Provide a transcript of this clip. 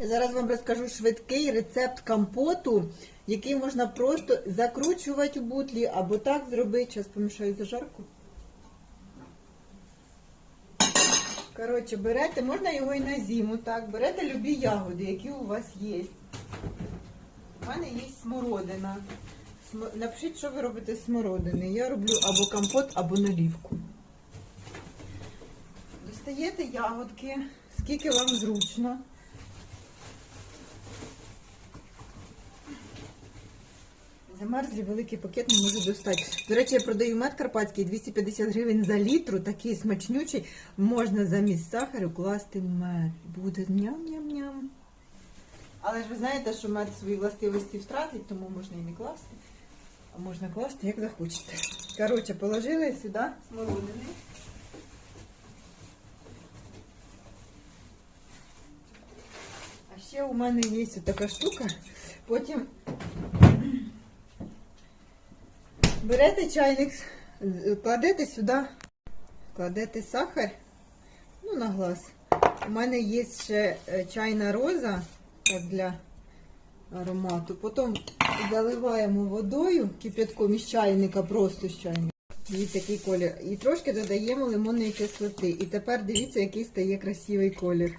Я зараз вам розкажу швидкий рецепт компоту, який можна просто закручувати у бутлі або так зробити. Зараз помішаю зажарку. Коротше, берете, можна його і на зиму, так, берете любі ягоди, які у вас є. У мене є смородина. Напишіть, що ви робите з смородини. Я роблю або компот, або налівку. Достаєте ягодки, скільки вам зручно. Замерзлі великий пакет не можу достати. До речі, я продаю мед карпатський 250 гривень за літру, такий смачнючий. Можна замість сахару класти мед. Буде ням-ням-ням. Але ж ви знаєте, що мед свої властивості втратить, тому можна і не класти. А можна класти, як захочете. Коротше, положили сюди смородини. А ще у мене є така штука. Потім берете чайник, кладете сюди, кладете сахар, ну, на глаз. У мене є ще е, чайна роза, для аромату. Потім заливаємо водою, кип'ятком із чайника, просто з чайника. Дивіться, який колір. І трошки додаємо лимонної кислоти. І тепер дивіться, який стає красивий колір.